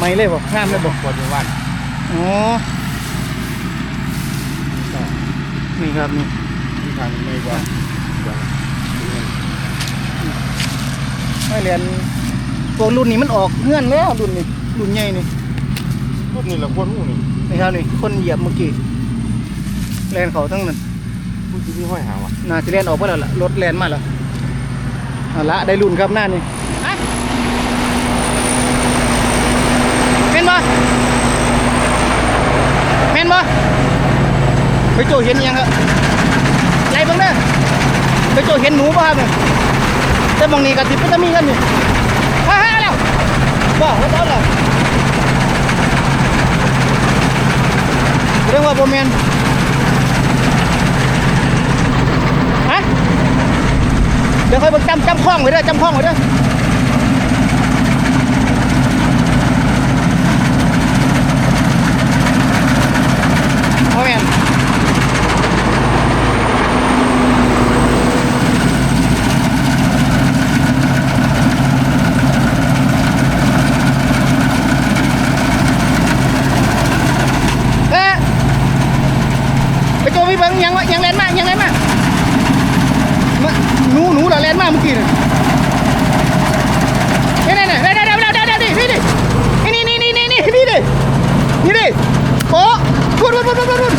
ไม่เลยบ่งามเลยบ่กดวันอ๋อนี่ครับนี่ที่ทางไม่ว่าไม่เรียนตัวรุ่นนี้มันออกเงื่อนแล้วรุ่นนี้รุ่นใหญ่นี่รุ่นนี้แหละคนหูนี่นี่ครับนี่คนเหยียบเมื่อกี้แลนเขาทั้งนั้นรุ่นที่พี่ห้อยหาวะน่าจะแลนออกไปแล้วล่ะรถแลนมาแล้วเอาละได้รุ่นครับหน้านี่อะเห็นบ่เห็น บ่ไปโจเห็นยังครับไล่บิ่งเด้อไปโจเห็นหนูป่ะครับเนี่ยแต่บางนี้ก็สิเป็นตะมีกันนี่ฮ่าฮ่าแล้วบ่รถเอาแล้วเรื่องว่าโบ่แมนฮะเดี๋ยวค่อยเบิ่งจำจำคล้องไว้เด้อจำคล้องไว้เด้อ เงยังยังแลนมากยังแลนมากหนูหนูเหรอแลนมากเมื่อกี้นี่เนี่ยเนี่ยเดี๋ยวเดี๋ยวเดี๋ยวเดี๋ยวนี่นี่นี่นี่นี่นี่นี่ดินี่ดิโอ้ทุนทุนทุนทุนทุน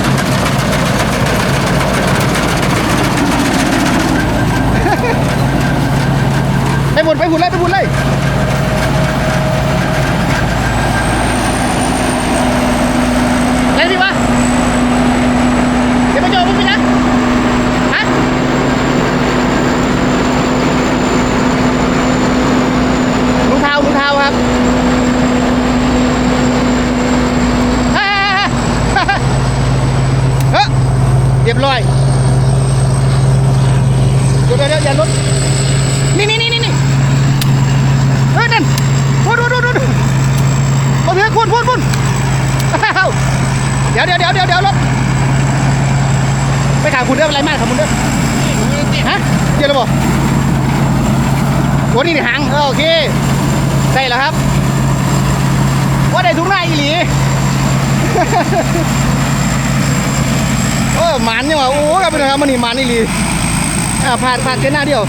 ไปบุญไปบุญเลยไปบุญเลย เรียบร้อยเดี๋ยวเดี๋ยวอย่ารถนี่นี่นี่นี่นี่เฮ้ยนั่นพูดพูดพูดพูดมาเถอะคุณพูดพูดอ้าวเดี๋ยวเดี๋ยวเดี๋ยวเดี๋ยวเดี๋ยวรถไปขาคุณเด้องอะไรมากขาคุณเด้อฮะเดี๋ยวบอกวันนี้ในหางเออโอเคได้แล้วครับว่าได้ทุกหน้าอีหลีโอ้ หมันยังวะโอ้ครับเป็นไงครับมันนี่หมันนี่ลีอ่าผ่านผ่านแค่หน้าเดียว